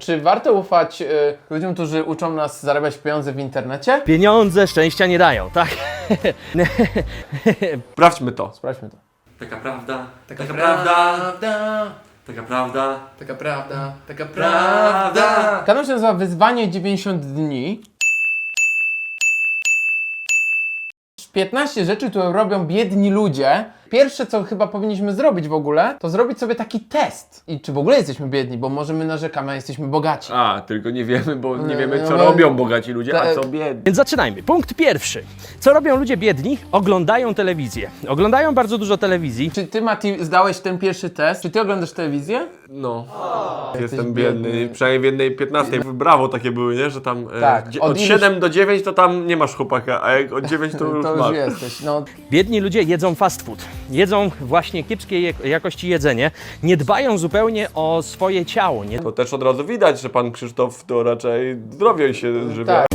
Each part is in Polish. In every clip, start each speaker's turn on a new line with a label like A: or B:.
A: Czy warto ufać y, ludziom, którzy uczą nas zarabiać pieniądze w internecie?
B: Pieniądze szczęścia nie dają, tak?
C: Sprawdźmy to.
A: Sprawdźmy to.
C: Taka prawda,
A: Taka,
C: taka
A: prawda,
C: prawda, taka prawda.
A: taka prawda, taka
C: prawda.
A: Kanał się nazywa Wyzwanie 90 dni. 15 rzeczy, które robią biedni ludzie. Pierwsze, co chyba powinniśmy zrobić w ogóle, to zrobić sobie taki test. I czy w ogóle jesteśmy biedni, bo może my narzekamy, a jesteśmy bogaci.
C: A, tylko nie wiemy, bo nie wiemy co
A: no,
C: robią bogaci ludzie, a co biedni.
B: Więc zaczynajmy. Punkt pierwszy. Co robią ludzie biedni? Oglądają telewizję. Oglądają bardzo dużo telewizji.
A: Czy ty, Mati, zdałeś ten pierwszy test? Czy ty oglądasz telewizję?
C: No.
A: Jesteś
C: Jestem biedny.
A: biedny.
C: Przynajmniej w jednej 15. Brawo takie były, nie? Że tam e,
A: Tak,
C: gdzie-
A: od
C: od,
A: iluś-
C: 7 do 9 to tam nie masz chłopaka, a jak od 9 to już
A: To już
C: masz.
A: jesteś. No,
B: Biedni ludzie jedzą fast food. Jedzą właśnie kiepskiej jak- jakości jedzenie. Nie dbają zupełnie o swoje ciało. Nie?
C: To też od razu widać, że pan Krzysztof to raczej zdrowie się żywi.
A: tak.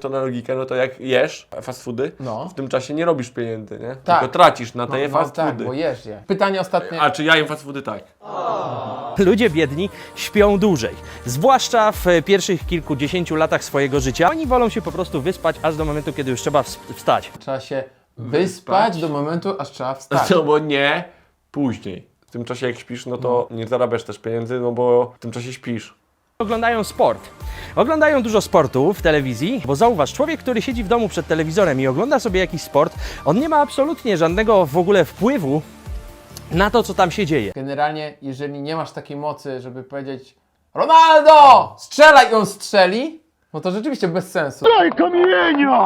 C: To na logikę, no to jak jesz fast foody,
A: No.
C: w tym czasie nie robisz pieniędzy, nie?
A: Tak.
C: Tylko tracisz na te
A: No,
C: fast
A: tak,
C: foody.
A: bo jesz je. Pytanie ostatnie.
C: A czy ja jem fast foody? Tak.
B: Ludzie biedni śpią dłużej. Zwłaszcza w pierwszych kilkudziesięciu latach swojego życia. Oni wolą się po prostu wyspać aż do momentu, kiedy już trzeba ws- wstać.
A: Trzeba się wyspać do momentu, aż trzeba wstać.
C: No bo nie później. W tym czasie jak śpisz, no to nie zarabiasz też pieniędzy, no bo w tym czasie śpisz.
B: Oglądają sport. Oglądają dużo sportu w telewizji, bo zauważ, człowiek, który siedzi w domu przed telewizorem i ogląda sobie jakiś sport, on nie ma absolutnie żadnego w ogóle wpływu na to, co tam się dzieje.
A: Generalnie, jeżeli nie masz takiej mocy, żeby powiedzieć Ronaldo! Strzelaj i on strzeli, no to rzeczywiście bez sensu.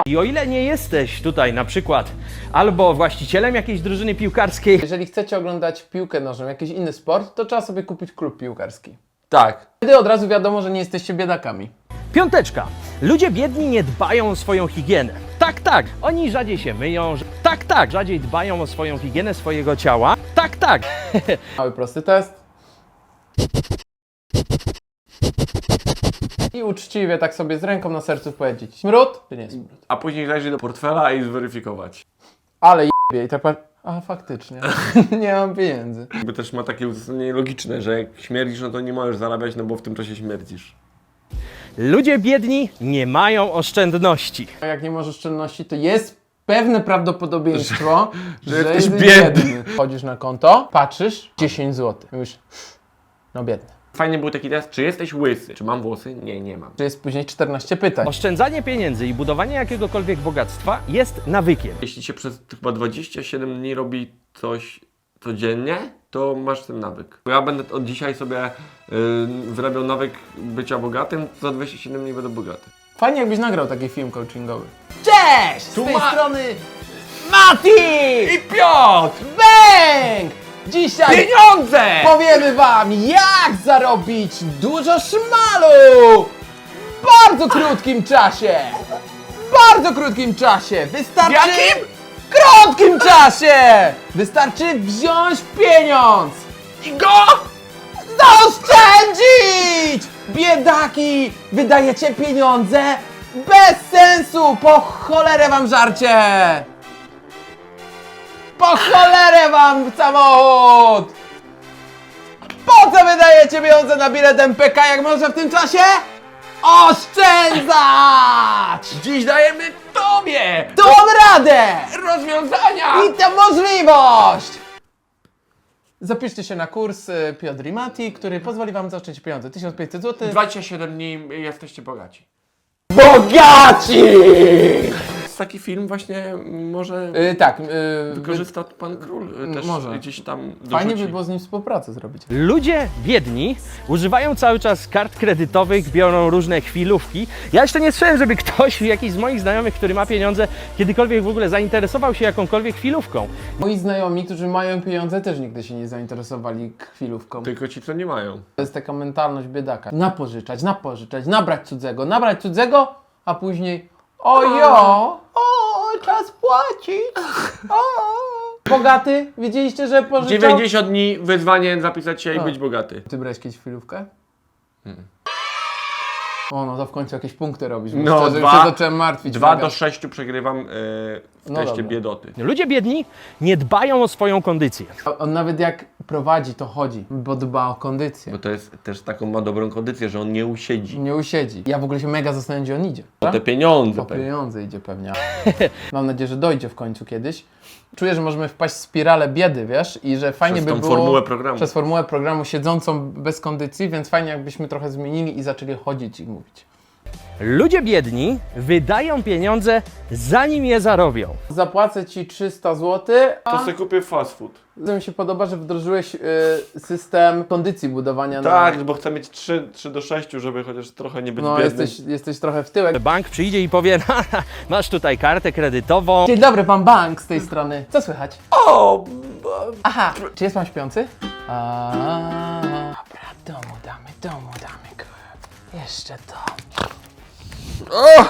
B: I o ile nie jesteś tutaj na przykład albo właścicielem jakiejś drużyny piłkarskiej,
A: Jeżeli chcecie oglądać piłkę nożną, jakiś inny sport, to trzeba sobie kupić klub piłkarski.
C: Tak.
A: Wtedy od razu wiadomo, że nie jesteście biedakami.
B: Piąteczka. Ludzie biedni nie dbają o swoją higienę. Tak, tak. Oni rzadziej się myją. Tak, tak. Rzadziej dbają o swoją higienę swojego ciała. Tak, tak.
A: Mały prosty test. I uczciwie tak sobie z ręką na sercu powiedzieć smród czy nie smród.
C: A później zajrzeć do portfela i zweryfikować.
A: Ale jebie i tak patrz, a faktycznie, nie mam pieniędzy.
C: Jakby też ma takie uzasadnienie logiczne, że jak śmierdzisz, no to nie możesz zarabiać, no bo w tym czasie śmierdzisz.
B: Ludzie biedni nie mają oszczędności.
A: A jak nie masz oszczędności, to jest pewne prawdopodobieństwo, że,
C: że jesteś
A: jesteś
C: biedny.
A: Chodzisz na konto, patrzysz, 10 zł. Mówisz, no biedny.
C: Fajny był taki test, czy jesteś łysy? Czy mam włosy? Nie, nie mam.
A: Czy jest później 14 pytań.
B: Oszczędzanie pieniędzy i budowanie jakiegokolwiek bogactwa jest nawykiem.
C: Jeśli się przez chyba 27 dni robi coś codziennie, to masz ten nawyk. Ja będę od dzisiaj sobie yy, wyrabiał nawyk bycia bogatym, za 27 dni będę bogaty.
A: Fajnie jakbyś nagrał taki film coachingowy. Cześć! Z tej
C: ma-
A: strony Mati!
C: I Piotr!
A: Bang! Dzisiaj
C: Pieniądze!
A: powiemy wam, jak zarobić dużo szmalu! W bardzo krótkim czasie! W bardzo krótkim czasie! Wystarczy...
C: Jakim?
A: Krótkim czasie! Wystarczy wziąć pieniądz!
C: I go!
A: Zaoszczędzić! Biedaki! Wydajecie pieniądze bez sensu! Po cholerę wam żarcie! Po cholerę wam samochód! Po co wydajecie pieniądze na bilet MPK, jak można w tym czasie oszczędzać?
C: Dziś dajemy Tobie
A: mam radę!
C: rozwiązania!
A: I tę możliwość! Zapiszcie się na kurs y, Piotr i Mati, który pozwoli wam zaoszczędzić pieniądze. 1500 zł.
C: 27 dni jesteście bogaci.
A: Bogaci!
C: Taki film właśnie, może
A: Y, tak, y,
C: wykorzysta pan król y, też
A: może.
C: gdzieś tam
A: fajnie
C: dorzuci.
A: by było z nim współpracę zrobić.
B: Ludzie biedni używają cały czas kart kredytowych, biorą różne chwilówki. Ja jeszcze nie słyszałem, żeby ktoś, jakiś z moich znajomych, który ma pieniądze, kiedykolwiek w ogóle zainteresował się jakąkolwiek chwilówką.
A: Moi znajomi, którzy mają pieniądze, też nigdy się nie zainteresowali chwilówką.
C: Tylko ci, co nie mają.
A: To jest taka mentalność biedaka. Napożyczać, napożyczać, nabrać cudzego, nabrać cudzego, a później ojo, o, czas płacić, o. Bogaty, widzieliście, że pożyczał?
C: 90 dni wyzwanie zapisać się i być bogaty.
A: Ty brałeś kiedyś chwilówkę? O, no to w końcu jakieś punkty robisz. bo
C: No,
A: szczerze,
C: dwa-
A: już się zacząłem martwić.
C: 2
A: mega.
C: do 6 przegrywam yy, w
A: No
C: teście
A: dobra.
C: biedoty.
B: Ludzie biedni nie dbają o swoją kondycję.
A: On nawet jak prowadzi, to chodzi, bo dba o kondycję.
C: Bo to jest też taką ma dobrą kondycję, że on nie usiedzi.
A: Nie usiedzi. Ja w ogóle się mega zastanawiam, gdzie on idzie.
C: Po te pieniądze
A: Po
C: pewnie.
A: pieniądze idzie pewnie. Mam nadzieję, że dojdzie w końcu kiedyś. Czuję, że możemy wpaść w spiralę biedy, wiesz, i że fajnie
C: Przez
A: by
C: tą
A: było...
C: formułę programu.
A: Przez formułę programu siedzącą bez kondycji, więc fajnie jakbyśmy trochę zmienili i zaczęli chodzić i mówić.
B: Ludzie biedni wydają pieniądze zanim je zarobią.
A: Zapłacę Ci 300 zł, a
C: To sobie kupię fast food.
A: to mi się podoba, że wdrożyłeś y, system kondycji budowania
C: Tak,
A: na...
C: bo chcę mieć 3, 3 do 6, żeby chociaż trochę nie być
A: No,
C: biednym.
A: jesteś, jesteś trochę w tyłek.
B: Bank przyjdzie i powie, "Haha, masz tutaj kartę kredytową.
A: Dzień dobry, pan bank z tej strony. Co słychać?
C: O!
A: Aha, czy jest pan śpiący? A, dobra, domu damy, domu damy. kurwa. Jeszcze to.
C: O!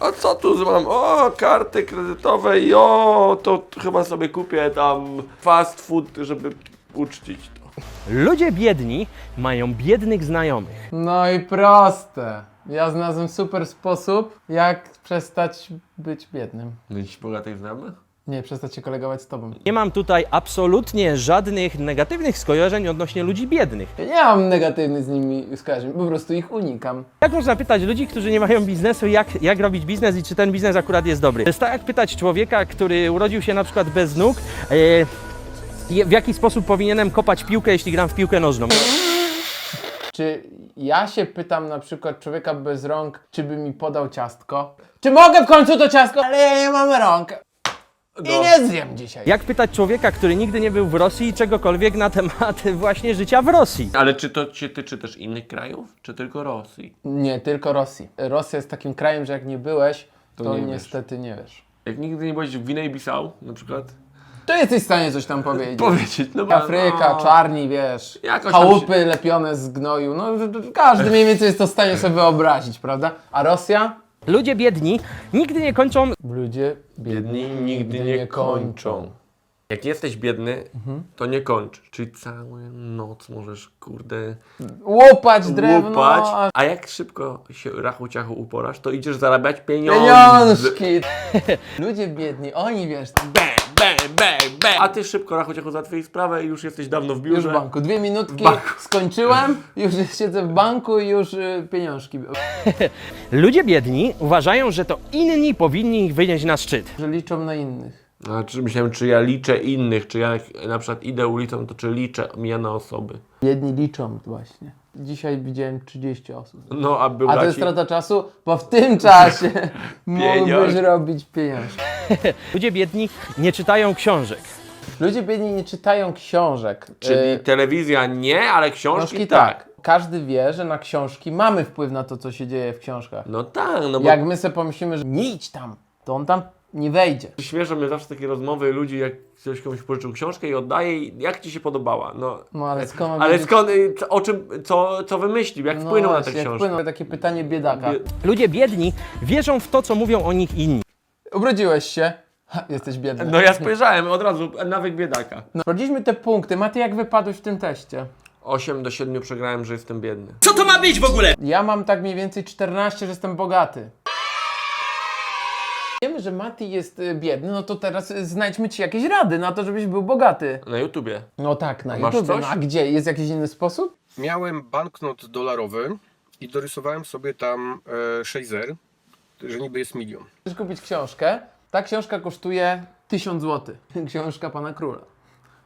C: A co tu mam? O, karty kredytowe i o, to chyba sobie kupię tam fast food, żeby uczcić to.
B: Ludzie biedni mają biednych znajomych.
A: No i proste. Ja znalazłem super sposób, jak przestać być biednym.
C: Mieć bogatych znajomych?
A: Nie, przestać się kolegować z tobą.
B: Nie mam tutaj absolutnie żadnych negatywnych skojarzeń odnośnie ludzi biednych.
A: Ja nie mam negatywnych z nimi skojarzeń, po prostu ich unikam.
B: Jak można pytać ludzi, którzy nie mają biznesu, jak, jak robić biznes i czy ten biznes akurat jest dobry? To jest tak jak pytać człowieka, który urodził się na przykład bez nóg, e, w jaki sposób powinienem kopać piłkę, jeśli gram w piłkę nożną.
A: Czy ja się pytam na przykład człowieka bez rąk, czy by mi podał ciastko? Czy mogę w końcu to ciastko? Ale ja nie mam rąk. I
C: No.
A: nie zjem dzisiaj.
B: Jak pytać człowieka, który nigdy nie był w Rosji, czegokolwiek na temat właśnie życia w Rosji?
C: Ale czy to się tyczy też innych krajów, czy tylko Rosji?
A: Nie, tylko Rosji. Rosja jest takim krajem, że jak nie byłeś, to,
C: To nie wiesz.
A: niestety nie wiesz.
C: Jak nigdy nie byłeś w Gwinei-Bissau na przykład?
A: To jesteś w stanie coś tam powiedzieć.
C: Powiedzieć, no bo...
A: Afryka,
C: no,
A: czarni, wiesz,
C: Jakoś tam
A: chałupy lepione z gnoju, no każdy mniej więcej jest to w stanie sobie wyobrazić, prawda? A Rosja?
B: Ludzie biedni nigdy nie kończą
A: Ludzie
C: Biedni nigdy nie kończą. Jak jesteś biedny, to nie kończ. Czyli całą noc możesz, kurde,
A: Łupać drewno,
C: łupać.
A: a
C: A jak szybko się rachu ciachu uporasz, to idziesz zarabiać pieniądze.
A: pieniążki. Ludzie biedni, oni wiesz,
C: Bang, bang, bang, bang. A ty szybko rachu ciachu załatwiej sprawę i już jesteś dawno w biurze.
A: już w banku. Dwie minutki,
C: banku.
A: skończyłem, już siedzę w banku i już y, pieniążki.
B: Ludzie biedni uważają, że to inni powinni ich wynieść na szczyt.
A: Że liczą na innych.
C: A czy myślałem, czy ja liczę innych, czy ja jak na przykład idę ulicą, to czy liczę mijane osoby.
A: Jedni liczą właśnie. Dzisiaj widziałem 30 osób.
C: No, a był
A: A to jest strata czasu, bo w tym czasie mógłbyś
C: Pieniądze.
A: robić pieniążki.
B: Ludzie biedni nie czytają książek.
A: Ludzie biedni nie czytają książek.
C: Czyli
A: E,
C: telewizja nie, ale książki,
A: książki
C: tak.
A: tak. Każdy wie, że na książki mamy wpływ na to, co się dzieje w książkach.
C: No tak, no bo
A: Jak my sobie pomyślimy, że nie idź tam, to on tam nie wejdzie.
C: Śmieszą mnie zawsze takie rozmowy ludzi, jak ktoś komuś pożyczył książkę i oddaje i jak ci się podobała? No,
A: No ale skąd mam
C: ale skąd, y, co- o czym, co, co wymyślił, jak
A: No
C: wpłynął na tę
A: właśnie, jak
C: książkę?
A: wpłynął, takie pytanie biedaka.
C: Bie-
B: Ludzie biedni wierzą w to, co mówią o nich inni.
A: Ubrodziłeś się, ha, jesteś biedny.
C: No ja spojrzałem od razu, nawyk biedaka.
A: No, Sprawdziliśmy te punkty. Maty, jak wypadłeś w tym teście?
C: 8 do 7 przegrałem, że jestem biedny.
A: Ja mam tak mniej więcej 14, że jestem bogaty. Wiemy, że Mati jest y, biedny, no to teraz y, znajdźmy ci jakieś rady na to, żebyś był bogaty.
C: Na YouTubie.
A: No tak, na
C: Masz
A: YouTube.
C: coś?
A: No, a gdzie? Jest jakiś inny sposób?
D: Miałem banknot dolarowy i dorysowałem sobie tam e, 6 zer, że niby jest milion.
A: Chcesz kupić książkę? Ta książka kosztuje 1000 zł. Książka pana króla.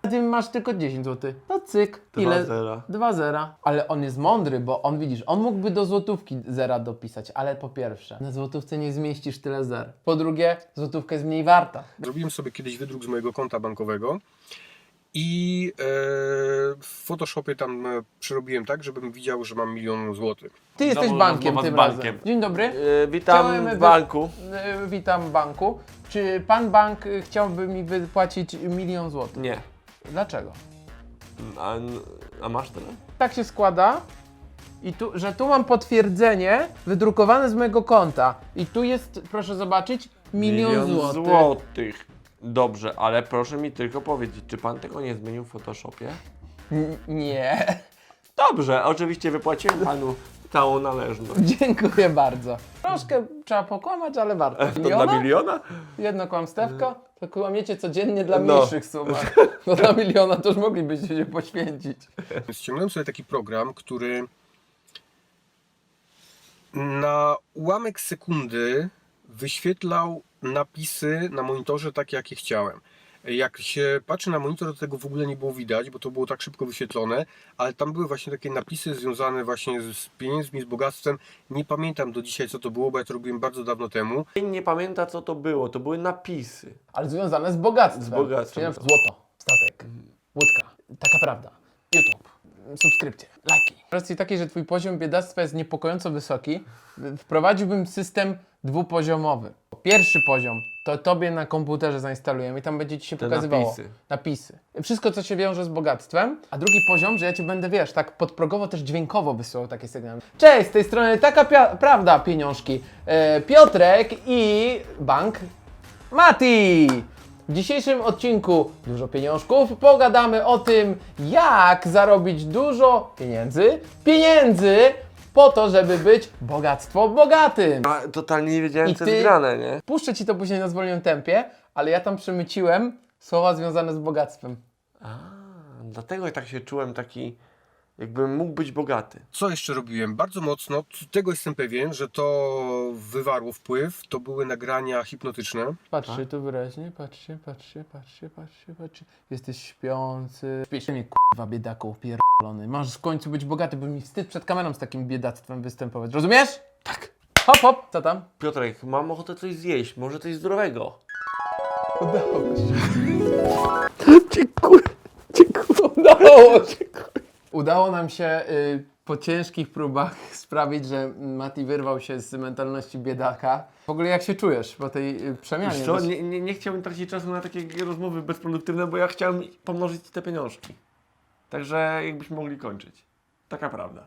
A: A ty masz tylko 10 zł. To cyk.
C: Dwa
A: Ile?
C: zera.
A: Dwa zera. Ale on jest mądry, bo on widzisz, on mógłby do złotówki zera dopisać, ale po pierwsze, na złotówce nie zmieścisz tyle zer. Po drugie, złotówka jest mniej warta.
D: Zrobiłem sobie kiedyś wydruk z mojego konta bankowego i e, w Photoshopie tam e, przerobiłem tak, żebym widział, że mam milion złotych.
A: Ty jesteś
C: Znowu
A: bankiem
C: rozmowa z
A: tym
C: bankiem.
A: razem. Dzień dobry.
C: Yy, witam
A: Chciałem
C: w
A: wy-
C: banku.
A: Y, Witam w banku. Czy pan bank y, chciałby mi wypłacić milion złotych?
C: Nie.
A: Dlaczego?
C: A, a masz tyle?
A: tak się składa, i tu, że tu mam potwierdzenie wydrukowane z mojego konta. I tu jest, proszę zobaczyć, milion, złotych.
C: złotych. Dobrze, ale proszę mi tylko powiedzieć, czy pan tego nie zmienił w Photoshopie?
A: N- nie.
C: Dobrze, oczywiście wypłaciłem panu całą należność.
A: Dziękuję bardzo. Troszkę trzeba pokłamać, ale warto.
C: To dla miliona?
A: Jedno kłamstewko To kłamiecie codziennie dla
C: No.
A: mniejszych sumach. No dla miliona to już moglibyście się poświęcić.
D: Więc ściągnąłem sobie taki program, który na ułamek sekundy wyświetlał napisy na monitorze takie, jakie chciałem. Jak się patrzy na monitor, to tego w ogóle nie było widać, bo to było tak szybko wyświetlone, ale tam były właśnie takie napisy związane właśnie z pieniędzmi, z bogactwem. Nie pamiętam do dzisiaj, co to było, bo ja to robiłem bardzo dawno temu.
C: Nie pamięta co to było, to były napisy.
A: Ale związane z bogactwem.
C: Z bogactwem.
A: Czyli na przykład złoto, statek, łódka, taka prawda, YouTube, subskrypcje, lajki. W racji takiej, że twój poziom biedactwa jest niepokojąco wysoki, wprowadziłbym system dwupoziomowy. Pierwszy poziom to tobie na komputerze zainstalujemy i tam będzie ci się
C: Te
A: pokazywało
C: napisy.
A: napisy. Wszystko, co się wiąże z bogactwem. A drugi poziom, że ja ci będę, wiesz, tak podprogowo też dźwiękowo wysyłał takie sygnały. Cześć, z tej strony taka pia- prawda, pieniążki. E, Piotrek i bank Mati! W dzisiejszym odcinku Dużo Pieniążków pogadamy o tym, jak zarobić dużo pieniędzy, pieniędzy po to, żeby być bogactwo bogatym.
C: A totalnie nie wiedziałem
A: I
C: co
A: ty-
C: jest grane, nie?
A: Puszczę ci to później na zwolnionym tempie, ale ja tam przemyciłem słowa związane z bogactwem.
C: A, dlatego ja tak się czułem taki, jakbym mógł być bogaty.
D: Co jeszcze robiłem? Bardzo mocno, tego jestem pewien, że to wywarło wpływ. To były nagrania hipnotyczne.
A: Patrzcie tu wyraźnie, patrzcie, patrzcie, patrzcie, patrzcie, patrzcie. Jesteś śpiący. Śpisz mnie, kurwa, biedaku pierdolony. Masz w końcu być bogaty, bo mi wstyd przed kamerą z takim biedactwem występować. Rozumiesz? Tak. Hop, hop, co tam?
C: Piotrek, mam ochotę coś zjeść, może coś zdrowego.
A: Udało się. Dziękuję, dziękuję. Udało się. Udało nam się y, po ciężkich próbach sprawić, że Mati wyrwał się z mentalności biedaka. W ogóle jak się czujesz po tej y, przemianie?
C: Co, nie, nie, nie chciałbym tracić czasu na takie rozmowy bezproduktywne, bo ja chciałem pomnożyć te pieniążki. Także jakbyśmy mogli kończyć. Taka prawda.